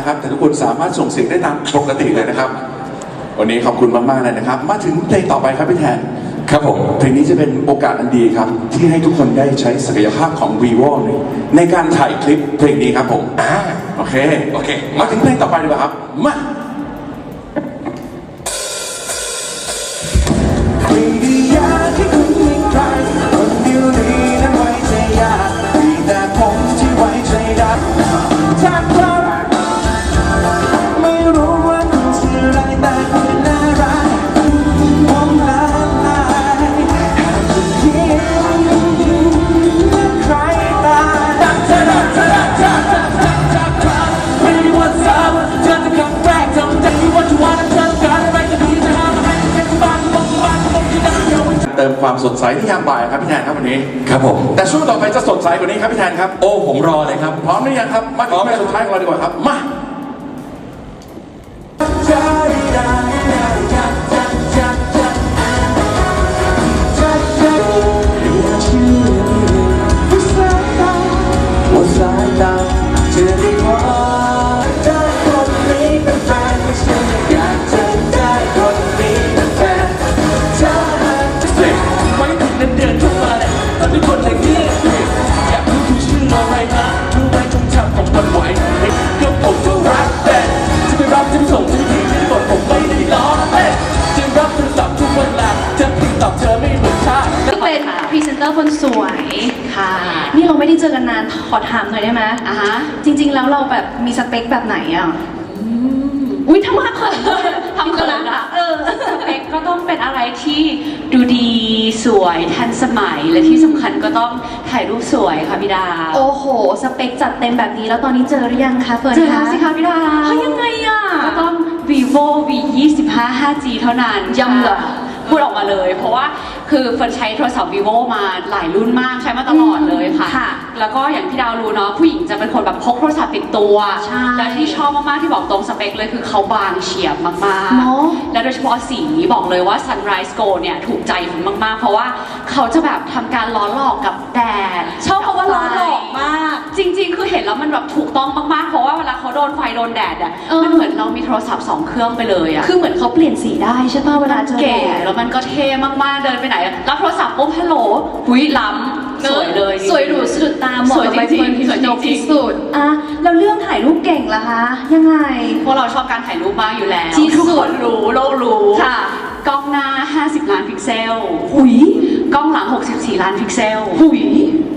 นะครับ แต่ทุกคนสามารถส่งเสียงได้ตามปกติเลยนะครับ วันนี้ขอบคุณมากๆเลยนะครับ มาถึงเพลงต่อไปครับพี่แทนครับผมเพลงนี้จะเป็นโอกาสอันดีครับ ที่ให้ทุกคนได้ใช้ศักยภาพของ vivo ในการถ่ายคลิปเพลงนี้ครับผมอ่าโอเคโอเค มาถึงเพลงต่อไปดีกว่าครับมา สดใสที่ยามบ่ายครับพี่แทนครับวันนี้ ครับผม แต่ช่วงต่อไปจะสดใสกว่านี้ครับพี่แทนครับ โอ้ผมรอเลยครับ พร้อมหรือยังครับ มาถึงเพลงสุดท้ายของเราดีกว่าครับ มาว่า ขอถามหน่อยได้ไหมอะฮะจริง ๆ แล้วเราแบบมีสเปคแบบไหนอะอุ้ยทำไมเขินทำเขินอะเออสเปคก็ต้องเป็นอะไรที่ดูดีสวยทันสมัยและที่สำคัญก็ต้องถ่ายรูปสวยค่ะพี่ดา โอ้โห สเปคจัดเต็มแบบนี้แล้วตอนนี้เจอหรือยังคะเฟิร์นเจอแล้วสิคะพี่ดาเฮ้ยยังไงอะก็ต้อง vivo v 2 5 5g เท่านั้นย้ำเหรอพูดออกมาเลย เพราะว่า คือเฟิร์นใช้โทรศัพท์ vivo มาหลายรุ่นมากใช้มาตลอดเลยค่ะ ค่ะแล้วก็อย่างที่ดาวรู้เนาะผู้หญิงจะเป็นคนแบบพกโทรศัพท์ติดตัว ใช่และที่ชอบมากๆที่บอกตรงสเปคเลยคือเขาบางเฉียบมากเนอะๆ และโดยเฉพาะสีบอกเลยว่า sunrise gold เนี่ยถูกใจผมมากๆ เพราะว่าเขาจะแบบทำการล้อหลอกกับแดด ชอบเพราะว่าล้อหลอกมาก จ ริงๆคือเห็นแล้วมันแบบถูกต้องมากๆ เพราะว่าเวลาเขาโดนไฟโดนแดดอะเออ มันเหมือนเรามีโทรศัพท์สองเครื่องไปเลยอะคือเหมือนเขาเปลี่ยนสีได้ใช่ป่ะเวลาเจอเก๋แดดแล้วมันก็เท่มากๆเดินไปไหนอะรับโทรศัพท์ปุ๊บฮัลโหลหุยล้ำสวยเลย สวยหรูสะดุดตาเหมาะกับสใบวยจริเฟิร์งนพิๆมสวยพ์จนกริที่งสุดอะ แล้วเรื่องถ่ายรูปเก่งล่ะคะ ยังไงๆพวกเราชอบการถ่ายรูปมากอยู่แล้วที่สุด ทุกคนรู้โลกรู้ค่ะ กล้องหน้า 50 ล้านพิกเซล หุยกล้องหลัง 64 ล้านพิกเซล หุย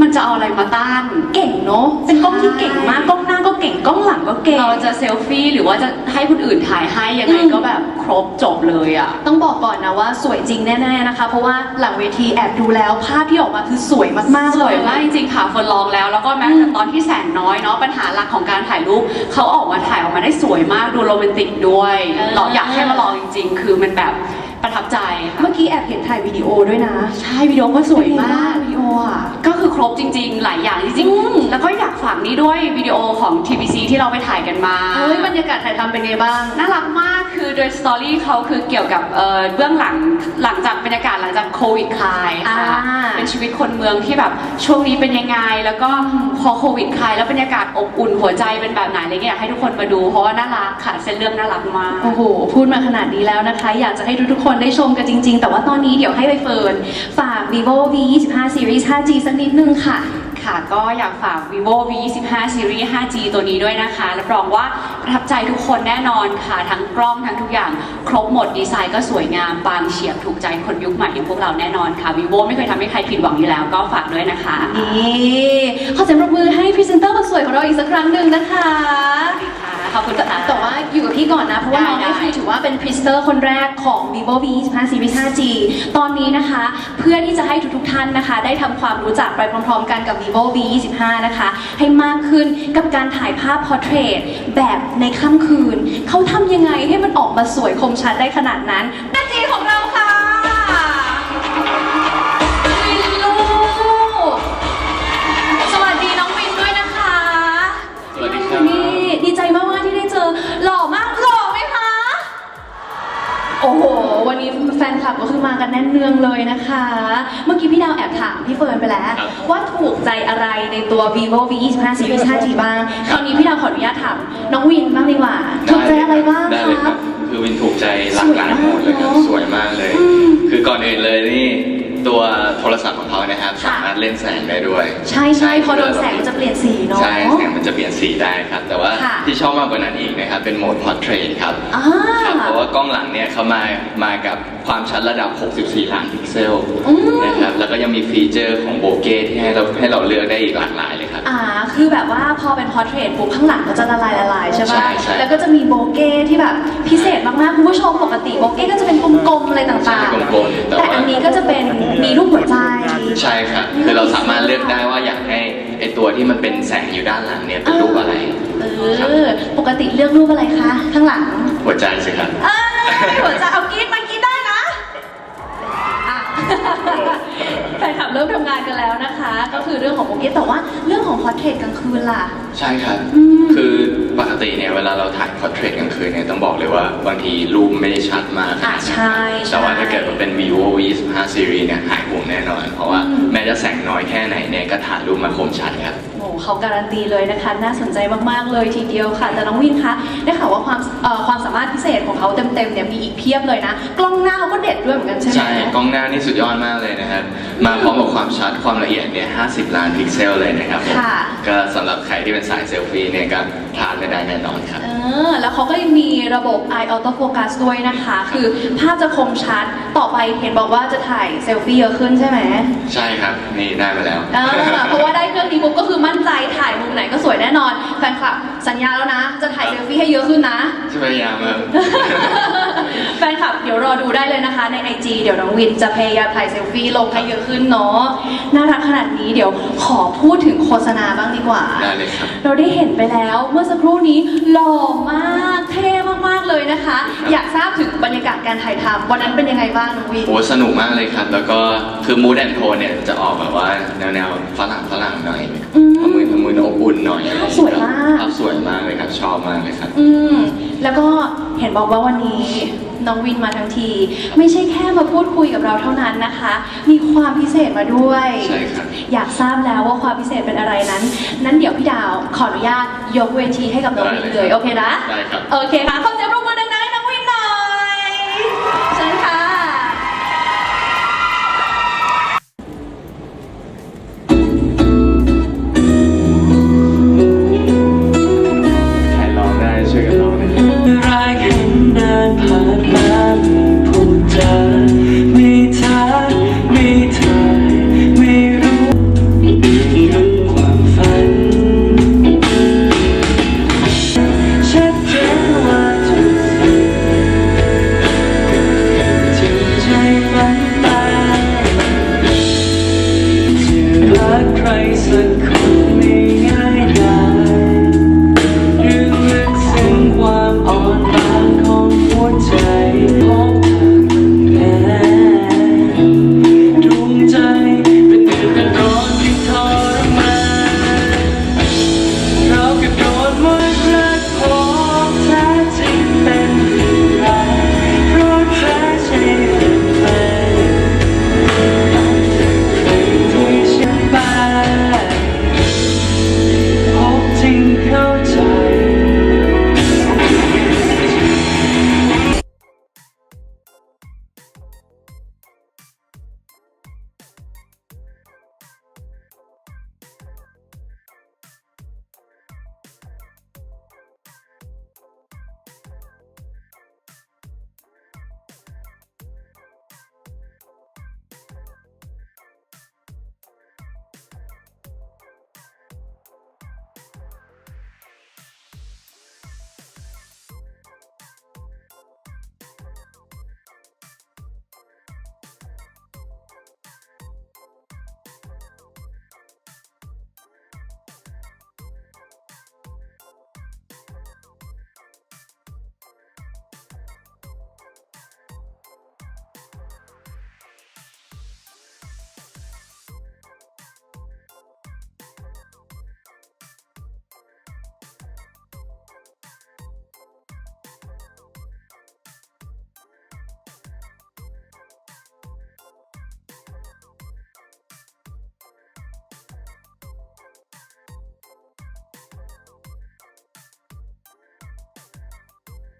มันจะเอาอะไรมาต้าน เก่งเนาะเป็นกล้องที่เก่งมากกล้องหน้าก็เก่งกล้องหลังก็เก่ง เราจะเซลฟี่หรือว่าจะให้คนอื่นถ่ายให้ยังไงอืม ก็แบบครบจบเลยอะ ต้องบอกก่อนนะว่าสวยจริงแน่ๆนะคะ เพราะว่าหลังเวทีแอบดูแล้วภาพที่ออกมาคือสวยมากๆสเลวยย มากจริงๆค่ะคนลองแล้ว แล้วก็แม้แต่ตอนที่แสนน้อยเนาะปัญหาหลักของการถ่ายรูปเขาออกมาถ่ายออกมาได้สวยมากดูโรแมนติกด้วยเออ เราอยากให้มาลองจริง ๆ คือมันแบบประทับใจค่ะเมื่อกี้แอบเห็นถ่ายวิดีโอด้วยนะใช่วิดีโอก็สวยมาก วิดีโออะก็คือครบ จริง ๆ หลายอย่างจริงอืมๆแล้วก็อยากฝากนี้ด้วยวิดีโอของ TBC ที่เราไปถ่ายกันมา เฮ้ยบรรยากาศถ่ายทำเป็นไงบ้าง น่ารักมากคือโดยสตอรี่เขาคือเกี่ยวกับเอ่อเบื้องหลังหลังจากบรรยากาศหลังจากโควิดคลายค่ะ อ่า เป็นชีวิตคนเมืองที่แบบช่วงนี้เป็นยังไง แล้วก็พอโควิดคลายแล้วบรรยากาศอบอุ่นหัวใจเป็นแบบไหนอะไรเงี้ยอยากให้ทุกคนมาดูเพราะว่าน่ารักค่ะเส้นเรื่องน่ารักมาก โอ้โห พูดมาขนาดนี้แล้วนะคะ อยากจะให้ทุกๆคนได้ชมกันจริง ๆ แต่ว่าตอนนี้เดี๋ยวให้ใบเฟิร์นฝาก vivo v 2 5 series 5g สักนิดนึงค่ะค่ะก็อยากฝาก vivo v 2 5 series 5g ตัวนี้ด้วยนะคะ รับรองว่าประทับใจทุกคนแน่นอนค่ะ ทั้งกล้องทั้งทุกอย่าง ครบหมดดีไซน์ก็สวยงามบางเฉียบถูกใจคนยุคใหม่อย่างพวกเราแน่นอนค่ะ vivo ไม่เคยทำให้ใครผิดหวังอยู่แล้วก็ฝากด้วยนะคะ นี่ขอเสียงปรบมือให้พรีเซนเตอร์คนสวยของเราอีกสักครั้งหนึ่งนะคะ ขอบคุณแต่ค่ะ แต่ว่าอยู่กับพี่ก่อนนะ เพราะว่าน้องได้นี่ได้คือถือว่าเป็นพรีเซนเตอร์คนแรกของ vivo v 25 series 5g ตอนนี้นะคะ เพื่อที่จะให้ทุกๆท่านนะคะ ได้ทำความรู้จักไปพร้อมๆกันกับ vivo v 25นะคะ ให้มากขึ้นกับการถ่ายภาพพอร์เทรตแบบในค่ำคืน เขาทำยังไงให้มันออกมาสวยคมชัดได้ขนาดนั้นหน้ ครับนี่ดีใจมากๆที่ได้เจอ หล่อมากหล่อไหมคะ โอ้โห วันนี้แฟนคลับก็คือมากันแน่นเนืองงเลยนะคะ เมื่อกี้พี่ดาวแอบถามพี่เฟิร์นไปแล้ว ครับ ว่าถูกใจอะไรในตัว vivo v 2 5 series 5G บ้างคราวนี้พี่ดาวขออนุญาตถามน้องวินบ้างดีกว่าถูกใจอะไรบ้างได้คะเลยครับ คือวินถูกใจหลากหลายโหมดเลยครับสวยมากเลย อืมคือก่อนอื่นเลยนี่ ตัวโทรศัพท์ของเขานะครับค่ะ สามารถเล่นแสงได้ด้วยใช่ใช่พอโดนแสงมันจะเปลี่ยนสีเนาะ ใช่แสงมันจะเปลี่ยนสีได้ครับ แต่ว่าค่ะ ที่ชอบมากกว่านั้นอีกนะครับเป็นโหมด Portrait ครับอ่า ครับเพราะว่ากล้องหลังเนี่ยเขามามากับความชัดระดับ 64 ล้านพิกเซลอืม นะครับแล้วก็ยังมีฟีเจอร์ของโบเก้ที่ให้เราให้เราเลือกได้อีกหลากหลายเลยครับ อ่าคือแบบว่าพอเป็นพอร์เทรตปุ๊บข้างหลังก็จะละลายละลายใช่ใช่ปะใช่ แล้วก็จะมีโบเก้ที่แบบพิเศษมากๆคุณผู้ชมปกติโบเก้ก็จะเป็นกลมๆอะไรต่างใช่กลมๆแต่ๆแต่ว่าอันนี้ก็จะเป็นมีรูปหัวใจ ใช่ครับคือเราสามารถเลือกได้ว่าอยากให้ไอตัวที่มันเป็นแสงอยู่ด้านหลังเนี่ยเป็นรูปอะไร เออ ปกติเลือกรูปอะไรคะ ข้างหลังหัวใจสิครับเอ้ย เริ่มทำงานกันแล้วนะคะ ก็คือเรื่องของโอเก้แต่ว่าเรื่องของพอร์เทรตกลางคืนล่ะ ใช่ครับอืมคือปกติเนี่ยเวลาเราถ่ายพอร์เทรตกลางคืนเนี่ยต้องบอกเลยว่าบางทีรูปไม่ได้ชัดมากอะใช่ใช่ แต่ว่าถ้าเกิดมันเป็น vivo v 25 series เนี่ยหายห่วงแน่นอน เพราะว่าอืมแม้จะแสงน้อยแค่ไหนเนี่ยก็ถ่ายรูปมาคมชัดครับ โอ้โหเขาการันตีเลยนะคะ น่าสนใจมาก ๆ เลยทีเดียวค่ะ แต่น้องวินคะ ได้ข่าวว่าความเอ่อความสามารถพิเศษของเขาเต็ม ๆ เนี่ยมีอีกเพียบเลยนะ กล้องหน้าเขาก็เด็ดด้วยเหมือนกันใช่ไหม ใช่กล้องหน้านี่สุดยอดมากเลยนะครับ มาพร้อมกับความชัดความละเอียดเนี่ย 50 ล้านพิกเซลเลยนะครับผมค่ะ ก็สำหรับใครที่เป็นสายเซลฟี่เนี่ยก็พลาดไม่ได้แน่นอนครับ เออแล้วเขาก็ยังมีระบบ eye auto focus ด้วยนะคะ คือภาพจะคมชัดต่อไปเห็นบอกว่าจะถ่ายเซลฟี่เยอะขึ้นใช่ไหมใช่ครับนี่ได้มาแล้วเออเพราะว่าได้เครื่องนี้ปุ๊บก็คือมั่นใจถ่ายมุมไหนก็สวยแน่นอนแฟนคลับสัญญาแล้วนะ จะถ่ายเซลฟี่ให้เยอะขึ้นนะ จะพยายามครับ แฟนคลับเดี๋ยวรอดูได้เลยนะคะใน IG เดี๋ยวน้องวินจะพยายามถ่ายเซลฟี่ลงให้เยอะขึ้นเนาะน่ารักขนาดนี้เดี๋ยวขอพูดถึงโฆษณาบ้างดีกว่า ได้เลยครับ เราได้เห็นไปแล้วเมื่อสักครู่นี้หล่อมากเท่มากๆเลยนะคะ อยากทราบถึงบรรยากาศการถ่ายทำวันนั้นเป็นยังไงบ้างน้องวิน โอ้สนุกมากเลยครับ แล้วก็คือมูดแอนโทนเนี่ยจะออกแบบว่าแนวแนวฝรั่งฝรั่งหน่อยอืมทำมื อทำมืออบอุ่นหน่อยอะไรอย่างสวยเงี้ยมาก ภาพสวยมากเลยครับ ชอบมากเลยครับ อืม แล้วก็เห็นบอกว่าวันนี้น้องวินมาทั้งที ไม่ใช่แค่มาพูดคุยกับเราเท่านั้นนะคะ มีความพิเศษมาด้วย ใช่ครับ อยากทราบแล้วว่าความพิเศษเป็นอะไรนั้น นั้นเดี๋ยวพี่ดาวขออนุญาตยกเวทีให้กับน้องวินเลยโอเคนะได้ครับ โอเคค่ะขอเสียงปรบ